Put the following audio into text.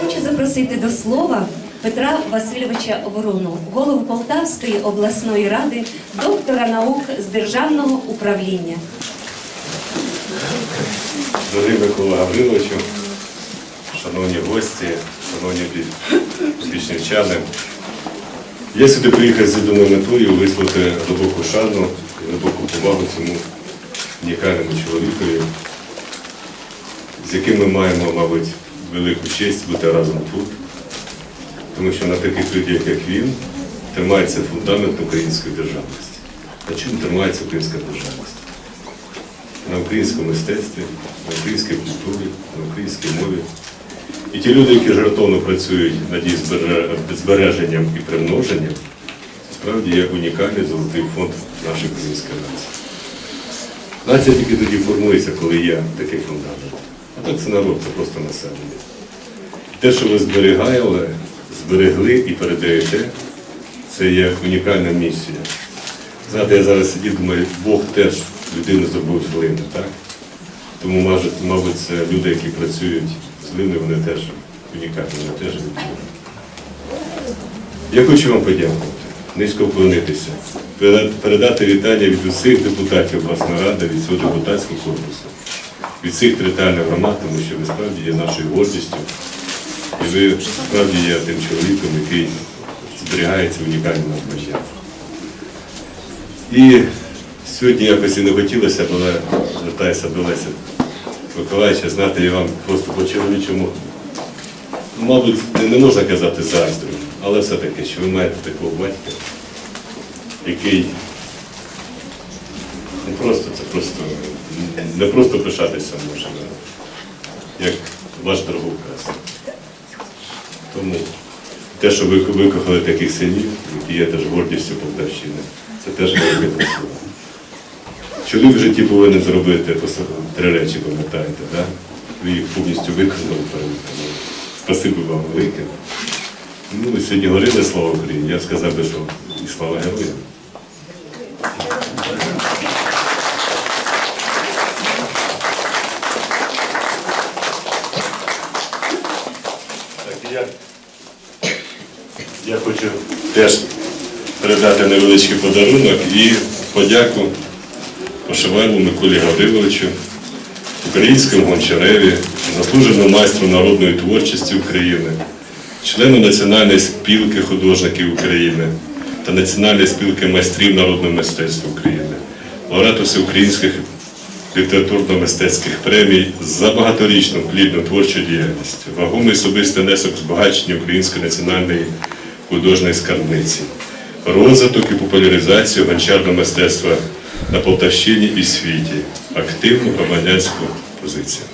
Хочу запросити до слова Петра Васильовича Ворону, голову Полтавської обласної ради, доктора наук з державного управління. Дорогий Микола Гавриловичу, шановні гості, шановні пічнівчани. Я сюди приїхав з єдиною метою висловити глибоку шану і глибоку повагу цьому унікальному чоловікові, з яким ми маємо, мабуть, велику честь бути разом тут, тому що на таких людях, як він, тримається фундамент української державності. На чому тримається українська державність? на українському мистецтві, на українській культурі, на українській мові. І ті люди, які жертовно працюють над її збереженням і примноженням, справді є унікальний золотий фонд нашої української нації. Нація тільки тоді формується, коли є такий фундамент. А так це народ, це просто населення. Те, що ви зберігали, зберегли і передаєте, це є унікальна місія. Знаєте, я зараз сидів, думаю, Бог теж людину зробив з глини, так? Тому, мабуть, це люди, які працюють з глиною, вони теж унікальні, вони теж людини. Я хочу вам подякувати, низько вклонитися, передати вітання від усіх депутатів обласної ради, від цього депутатського корпусу, від всіх територіальних громад, тому що ви справді є нашою гордістю. І ви справді є тим чоловіком, який зберігає унікальні надбання. І сьогодні якось і не хотілося, бо звертаюся до Леся Миколаївича, знати я вам просто по-чоловічому, ну, мабуть, не- можна казати заздрю, але все-таки, що ви маєте такого батька, який не просто, це просто, не просто пишатися може, як ваш дороговказ. Тому те, що ви викохали таких синів, які є теж гордістю Полтавщини, це теж велике заслуга. Чоловік в житті повинен зробити три речі, пам'ятаєте, да? ви їх повністю виконали. певно. Спасибі вам велике. Ну, ви сьогодні говорили слава Україні, я сказав би, що і слава героям. Я, я хочу теж передати невеличкий подарунок і подяку Пошивайлу Миколі Гавриловичу, українському гончареві, заслуженому майстру народної творчості України, члену Національної спілки художників України та Національної спілки майстрів народного мистецтва України, лауреату всеукраїнських літературно-мистецьких премій за багаторічну плідну творчу діяльність, вагомий особистий внесок збагачення української національної художньої скарбниці, розвиток і популяризацію гончарного мистецтва на Полтавщині і світі, активну громадянську позицію.